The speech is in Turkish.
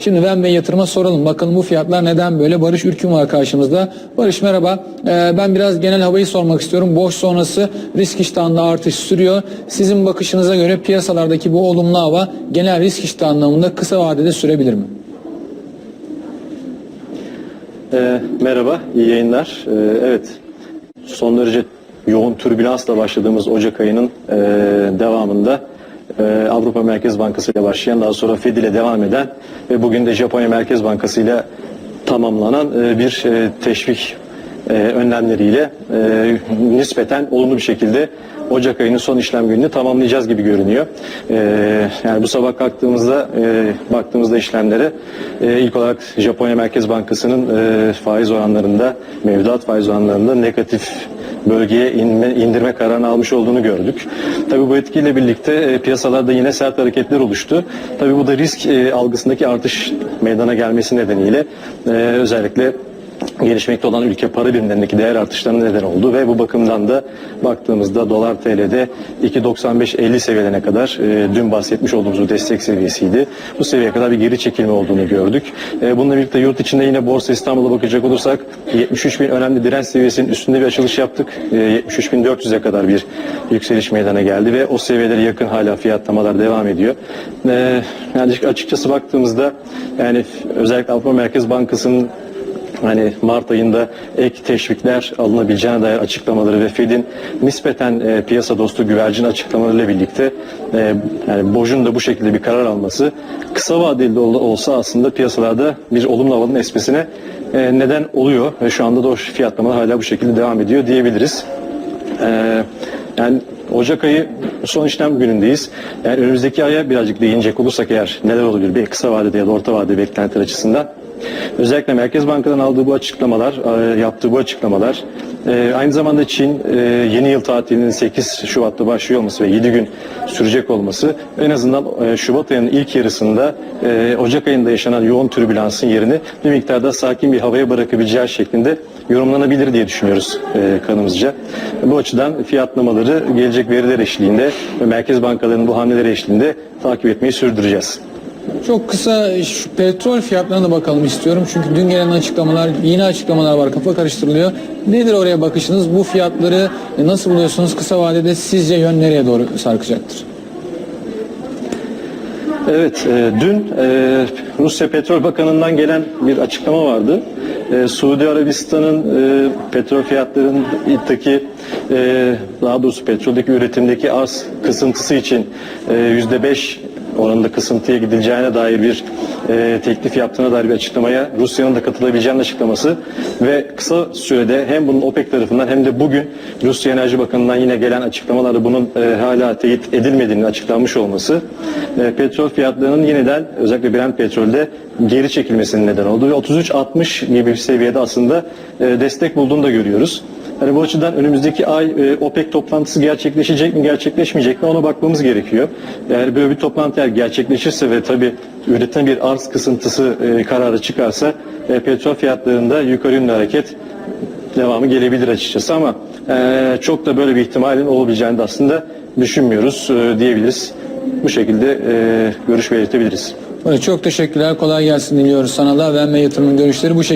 Şimdi ben ve yatırıma soralım. Bakalım bu fiyatlar neden böyle? Barış Ürkün var karşımızda. Barış merhaba. Ee, ben biraz genel havayı sormak istiyorum. Boş sonrası risk iştahında artış sürüyor. Sizin bakışınıza göre piyasalardaki bu olumlu hava genel risk iştahı anlamında kısa vadede sürebilir mi? Ee, merhaba, iyi yayınlar. Ee, evet, son derece yoğun türbülansla başladığımız Ocak ayının e, devamında e, Avrupa Merkez Bankası ile başlayan, daha sonra Fed ile devam eden ve bugün de Japonya Merkez Bankası ile tamamlanan e, bir e, teşvik e, önlemleriyle nispeten olumlu bir şekilde Ocak ayının son işlem gününü tamamlayacağız gibi görünüyor. Yani bu sabah kalktığımızda baktığımızda işlemlere ilk olarak Japonya Merkez Bankası'nın faiz oranlarında, mevduat faiz oranlarında negatif bölgeye inme, indirme kararını almış olduğunu gördük. Tabii bu etkiyle birlikte e, piyasalarda yine sert hareketler oluştu. Tabii bu da risk e, algısındaki artış meydana gelmesi nedeniyle e, özellikle gelişmekte olan ülke para birimlerindeki değer artışlarına neden oldu ve bu bakımdan da baktığımızda dolar TL'de 2.95-50 seviyelerine kadar e, dün bahsetmiş olduğumuz destek seviyesiydi. Bu seviyeye kadar bir geri çekilme olduğunu gördük. E, bununla birlikte yurt içinde yine Borsa İstanbul'a bakacak olursak 73 bin önemli direnç seviyesinin üstünde bir açılış yaptık. E, 73.400'e kadar bir yükseliş meydana geldi ve o seviyelere yakın hala fiyatlamalar devam ediyor. E, yani açıkçası baktığımızda yani özellikle Avrupa Merkez Bankası'nın hani Mart ayında ek teşvikler alınabileceğine dair açıklamaları ve Fed'in nispeten e, piyasa dostu güvercin açıklamalarıyla birlikte e, yani Boj'un da bu şekilde bir karar alması kısa vadeli de ol- olsa aslında piyasalarda bir olumlu havanın esmesine e, neden oluyor ve şu anda da o fiyatlamalar hala bu şekilde devam ediyor diyebiliriz. Ee, yani Ocak ayı son işlem günündeyiz. Yani önümüzdeki aya birazcık değinecek olursak eğer neler olabilir bir kısa vadede ya da orta vadede beklentiler açısından. Özellikle Merkez Banka'dan aldığı bu açıklamalar, e, yaptığı bu açıklamalar, e, aynı zamanda Çin e, yeni yıl tatilinin 8 Şubat'ta başlıyor olması ve 7 gün sürecek olması en azından Şubat ayının ilk yarısında Ocak ayında yaşanan yoğun türbülansın yerini bir miktarda sakin bir havaya bırakabileceği şeklinde yorumlanabilir diye düşünüyoruz kanımızca. Bu açıdan fiyatlamaları gelecek veriler eşliğinde ve merkez bankalarının bu hamleleri eşliğinde takip etmeyi sürdüreceğiz. Çok kısa şu petrol fiyatlarına bakalım istiyorum. Çünkü dün gelen açıklamalar, yeni açıklamalar var. Kafa karıştırılıyor. Nedir oraya bakışınız? Bu fiyatları e, nasıl buluyorsunuz? Kısa vadede sizce yön nereye doğru sarkacaktır? Evet, e, dün e, Rusya Petrol Bakanı'ndan gelen bir açıklama vardı. E, Suudi Arabistan'ın e, petrol fiyatlarındaki e, daha doğrusu petroldeki üretimdeki arz kısıntısı için e, yüzde beş oranında kısıntıya gidileceğine dair bir e, teklif yaptığına dair bir açıklamaya Rusya'nın da katılabileceğinin açıklaması ve kısa sürede hem bunun OPEC tarafından hem de bugün Rusya Enerji Bakanı'ndan yine gelen açıklamalarda bunun e, hala teyit edilmediğinin açıklanmış olması e, petrol fiyatlarının yeniden özellikle Brent petrolde geri çekilmesinin neden oldu ve 33-60 gibi bir seviyede aslında e, destek bulduğunu da görüyoruz. Hani bu açıdan önümüzdeki ay e, OPEC toplantısı gerçekleşecek mi gerçekleşmeyecek mi ona bakmamız gerekiyor. Eğer böyle bir toplantı eğer gerçekleşirse ve tabi üreten bir arz kısıntısı e, kararı çıkarsa petrol fiyatlarında yukarı yönlü hareket devamı gelebilir açıkçası ama çok da böyle bir ihtimalin olabileceğini de aslında düşünmüyoruz diyebiliriz. Bu şekilde görüş belirtebiliriz. Çok teşekkürler. Kolay gelsin diliyoruz sana da. Ben ve yatırımın görüşleri bu şekilde.